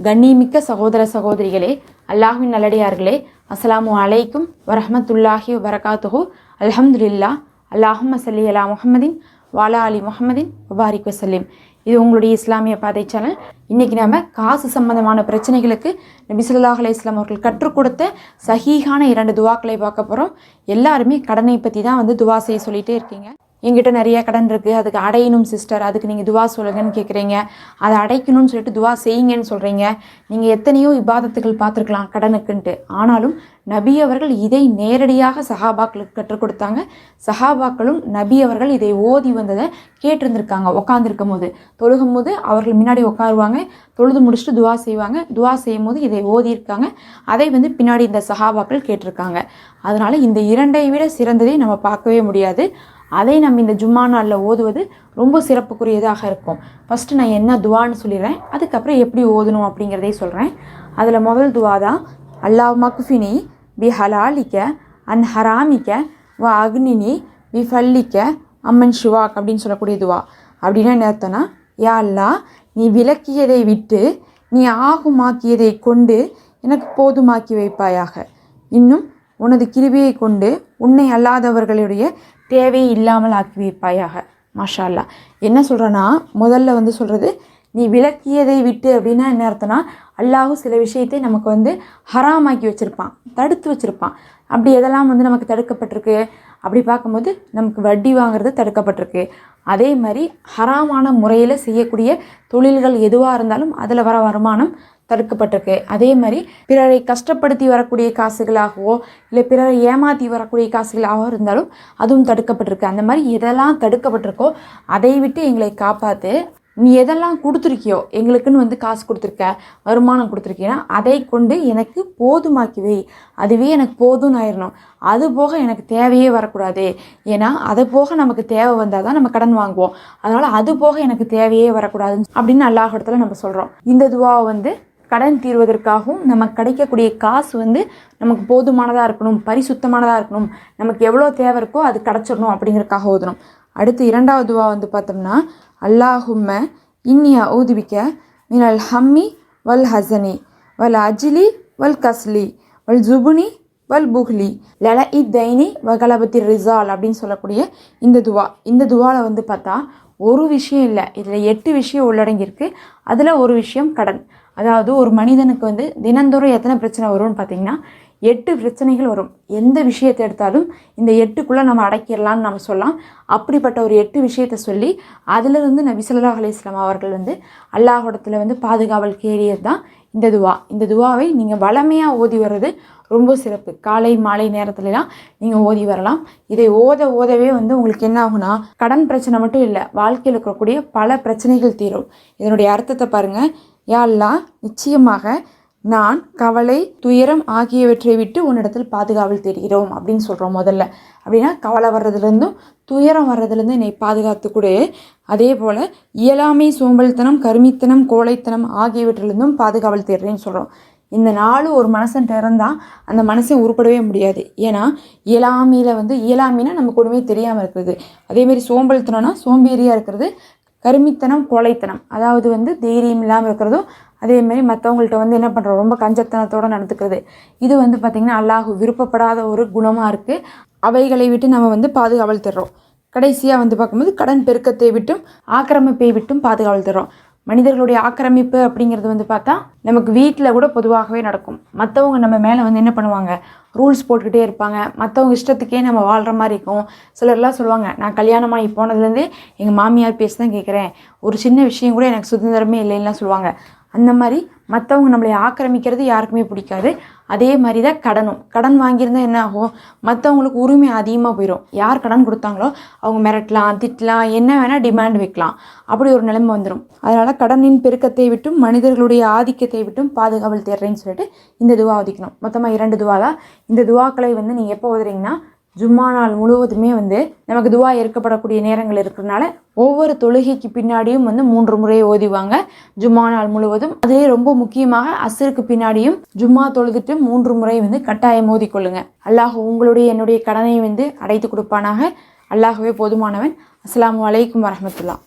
கண்ணியமிக்க சகோதர சகோதரிகளே அல்லாஹின் நல்லடியார்களே அஸ்ஸலாமு அலைக்கும் வரஹ்மத்துல்லாஹி வபரகாத்துஹு. அல்ஹம்துலில்லா அல்லாஹும் சல்லி அலா முஹம்மதின் வாலா அலி முஹம்மதின் வபாரிக் வசல்லிம் இது உங்களுடைய இஸ்லாமிய பாதை சேனல் இன்றைக்கி நாம் காசு சம்பந்தமான பிரச்சனைகளுக்கு நபி அலி இஸ்லாம் அவர்கள் கற்றுக் கொடுத்த சஹீகான இரண்டு துவாக்களை பார்க்க போகிறோம் எல்லாருமே கடனை பற்றி தான் வந்து துவா செய்ய சொல்லிகிட்டே இருக்கீங்க. எங்கிட்ட நிறைய கடன் இருக்குது அதுக்கு அடையணும் சிஸ்டர் அதுக்கு நீங்கள் துவா சொல்லுங்கன்னு கேட்குறீங்க அதை அடைக்கணும்னு சொல்லிட்டு துவா செய்யுங்கன்னு சொல்கிறீங்க நீங்கள் எத்தனையோ இபாதத்துகள் பார்த்துருக்கலாம் கடனுக்குன்ட்டு. ஆனாலும் நபி அவர்கள் இதை நேரடியாக சஹாபாக்களுக்கு கற்றுக் கொடுத்தாங்க. சஹாபாக்களும் நபி அவர்கள் இதை ஓதி வந்ததை கேட்டிருந்திருக்காங்க உட்காந்துருக்கும் போது. தொழுகும் போது அவர்கள் முன்னாடி உட்காருவாங்க தொழுது முடிச்சுட்டு துவா செய்வாங்க. துவா செய்யும் போது இதை ஓதியிருக்காங்க. அதை வந்து பின்னாடி இந்த சஹாபாக்கள் கேட்டிருக்காங்க. அதனால் இந்த இரண்டை விட சிறந்ததை நம்ம பார்க்கவே முடியாது. அதை நம்ம இந்த ஜும்மா நாளில் ஓதுவது ரொம்ப சிறப்புக்குரியதாக இருக்கும். ஃபஸ்ட்டு நான் என்ன துவான்னு சொல்லிடுறேன். அதுக்கப்புறம் எப்படி ஓதணும் அப்படிங்கிறதே சொல்கிறேன் அதில் முதல் துவா தான் அல்லாஹ் மக்ஃபினி பி ஹலாலிக்க அன் ஹராமிக்க வ அக்னினி பி ஃபல்லிக்க அம்மன் ஷுவாக் அப்படின்னு சொல்லக்கூடிய துவா. அப்படின்னா என்ன அர்த்தம்னா யா அல்லா நீ விலக்கியதை விட்டு நீ ஆகுமாக்கியதை கொண்டு எனக்கு போதுமாக்கி வைப்பாயாக. இன்னும் உனது கிருபியை கொண்டு உன்னை அல்லாதவர்களுடைய தேவை இல்லாமல் ஆக்கி வைப்பாயாக மாஷா அல்லா என்ன சொல்கிறேன்னா முதல்ல வந்து சொல்கிறது நீ விலக்கியதை விட்டு அப்படின்னா என்ன அர்த்தம்னா அல்லாஹு சில விஷயத்தை நமக்கு வந்து ஹராமாக்கி வச்சுருப்பான் தடுத்து வச்சுருப்பான். அப்படி எதெல்லாம் வந்து நமக்கு தடுக்கப்பட்டிருக்கு? அப்படி பார்க்கும்போது நமக்கு வட்டி வாங்குறது தடுக்கப்பட்டிருக்கு. அதே மாதிரி ஹராமான முறையில் செய்யக்கூடிய தொழில்கள் எதுவாக இருந்தாலும் அதில் வர வருமானம் தடுக்கப்பட்டிருக்கு. அதே மாதிரி பிறரை கஷ்டப்படுத்தி வரக்கூடிய காசுகளாகவோ இல்லை பிறரை ஏமாற்றி வரக்கூடிய காசுகளாகவோ இருந்தாலும் அதுவும் தடுக்கப்பட்டிருக்கு. அந்த மாதிரி எதெல்லாம் தடுக்கப்பட்டிருக்கோ அதை விட்டு எங்களை காப்பாற்று நீ எதெல்லாம் கொடுத்துருக்கியோ எங்களுக்குன்னு வந்து காசு கொடுத்துருக்க வருமானம் கொடுத்துருக்கீன்னா அதை கொண்டு எனக்கு போதுமாக்கி வை. அதுவே எனக்கு போதும்னு ஆயிடணும் அது போக எனக்கு தேவையே வரக்கூடாது. ஏன்னா அது போக நமக்கு தேவை வந்தால் தான் நம்ம கடன் வாங்குவோம். அதனால் அது போக எனக்கு தேவையே வரக்கூடாது அப்படின்னு அல்லாஹிடத்தில் நம்ம சொல்கிறோம் இந்த துவாவை வந்து கடன் தீர்வதற்காகவும் நமக்கு கிடைக்கக்கூடிய காசு வந்து நமக்கு போதுமானதாக இருக்கணும் பரிசுத்தமானதாக இருக்கணும். நமக்கு எவ்வளோ தேவை இருக்கோ அது கிடச்சிடணும் அப்படிங்கிறதுக்காக ஓதணும். அடுத்து இரண்டாவது துவா வந்து பார்த்தோம்னா அல்லாஹும்ம இன்னியா ஊதுவிக்க மினல் ஹம்மி வல் ஹசனி வல் அஜிலி வல் கஸ்லி வல் ஜுபுனி வல் புஹ்லி லல இ தைனி வகலபத்தி ரிசால் அப்படின்னு சொல்லக்கூடிய இந்த துவா. இந்த துவாவில் வந்து பார்த்தா ஒரு விஷயம் இல்லை. இதில் எட்டு விஷயம் உள்ளடங்கியிருக்கு. அதில் ஒரு விஷயம் கடன். அதாவது ஒரு மனிதனுக்கு வந்து தினந்தோறும் எத்தனை பிரச்சனை வரும்னு பார்த்தீங்கன்னா எட்டு பிரச்சனைகள் வரும். எந்த விஷயத்தை எடுத்தாலும் இந்த எட்டுக்குள்ளே நம்ம அடக்கிடலாம்னு நம்ம சொல்லலாம். அப்படிப்பட்ட ஒரு எட்டு விஷயத்தை சொல்லி அதிலிருந்து நபி சொல்லா அலிஸ்லாம் அவர்கள் வந்து அல்லாஹோடத்தில் வந்து பாதுகாவல் கேரியர் தான் இந்த துவா. இந்த துவாவை நீங்கள் வளமையாக ஓதி வர்றது ரொம்ப சிறப்பு. காலை மாலை நேரத்துலலாம் நீங்கள் ஓதி வரலாம். இதை ஓத ஓதவே வந்து உங்களுக்கு என்ன ஆகுனா கடன் பிரச்சனை மட்டும் இல்லை வாழ்க்கையில் இருக்கக்கூடிய பல பிரச்சனைகள் தீரும். இதனுடைய அர்த்தத்தை பாருங்கள் யாழ்லா நிச்சயமாக நான் கவலை துயரம் ஆகியவற்றை விட்டு உன்னிடத்தில் பாதுகாவல் தேடுகிறோம் அப்படின்னு சொல்கிறோம் முதல்ல. அப்படின்னா கவலை வர்றதுலேருந்தும் துயரம் வர்றதுலேருந்து என்னை பாதுகாத்து கொடு அதே போல் இயலாமை சோம்பல்தனம் கருமித்தனம் கோழைத்தனம் ஆகியவற்றிலிருந்தும் பாதுகாவல் தேடுறேன்னு சொல்கிறோம் இந்த நாலு ஒரு மனுஷன் திறந்தால் அந்த மனசை உருப்படவே முடியாது. ஏன்னா இயலாமையில் வந்து இயலாமைனா நமக்கு ஒன்றுமே தெரியாமல் இருக்கிறது. அதேமாரி சோம்பல்தனம்னா சோம்பேறியாக இருக்கிறது கருமித்தனம் கொலைத்தனம் அதாவது வந்து தைரியம் இல்லாமல் இருக்கிறதும் அதேமாரி மற்றவங்கள்ட்ட வந்து என்ன பண்ணுறோம் ரொம்ப கஞ்சத்தனத்தோடு நடந்துக்கிறது. இது வந்து பார்த்திங்கன்னா அல்லாஹ் விருப்பப்படாத ஒரு குணமாக இருக்குது அவைகளை விட்டு நம்ம வந்து பாதுகாவல் தர்றோம். கடைசியாக வந்து பார்க்கும்போது கடன் பெருக்கத்தை விட்டும் ஆக்கிரமிப்பை விட்டும் பாதுகாவல் தர்றோம். மனிதர்களுடைய ஆக்கிரமிப்பு அப்படிங்கிறது வந்து பார்த்தா நமக்கு வீட்டில் கூட பொதுவாகவே நடக்கும். மற்றவங்க நம்ம மேலே வந்து என்ன பண்ணுவாங்க? ரூல்ஸ் போட்டுக்கிட்டே இருப்பாங்க. மற்றவங்க இஷ்டத்துக்கே நம்ம வாழ்கிற மாதிரி இருக்கும். சிலர்லாம் சொல்லுவாங்க நான் கல்யாணமாகி போனதுலேருந்தே எங்கள் மாமியார் பேசி தான் கேட்குறேன் ஒரு சின்ன விஷயம் கூட எனக்கு சுதந்திரமே இல்லைன்னா சொல்லுவாங்க. அந்த மாதிரி மற்றவங்க நம்மளை ஆக்கிரமிக்கிறது யாருக்குமே பிடிக்காது. அதே மாதிரி தான் கடனும். கடன் வாங்கியிருந்தால் என்ன ஆகும்? மற்றவங்களுக்கு உரிமை அதிகமாக போயிடும் யார் கடன் கொடுத்தாங்களோ அவங்க மிரட்டலாம் திட்டலாம் என்ன வேணால் டிமாண்ட் வைக்கலாம். அப்படி ஒரு நிலைமை வந்துடும் அதனால் கடனின் பெருக்கத்தை விட்டும் மனிதர்களுடைய ஆதிக்கத்தை விட்டும் பாதுகாவல் தேர்றேன்னு சொல்லிட்டு இந்த துவா ஒதுக்கணும். மொத்தமாக இரண்டு துவா தான் இந்த துவாக்களை வந்து நீங்கள் எப்போ ஓதுறீங்கன்னா ஜும்மா நாள் முழுவதுமே வந்து நமக்கு துவா ஏற்கப்படக்கூடிய நேரங்கள் இருக்கிறனால ஒவ்வொரு தொழுகைக்கு பின்னாடியும் வந்து மூன்று முறை ஓதிவாங்க. ஜும்மா நாள் முழுவதும். அதே ரொம்ப முக்கியமாக அசருக்கு பின்னாடியும் ஜும்மா தொழுதுட்டு மூன்று முறை வந்து கட்டாயம் ஓதிக்கொள்ளுங்க. அல்லாஹ் உங்களுடைய என்னுடைய கடனை வந்து அடைத்து கொடுப்பானாக. அல்லாஹுவே போதுமானவன். அஸ்லாம் அலைக்கும் வரஹ்மத்துல்லாஹ்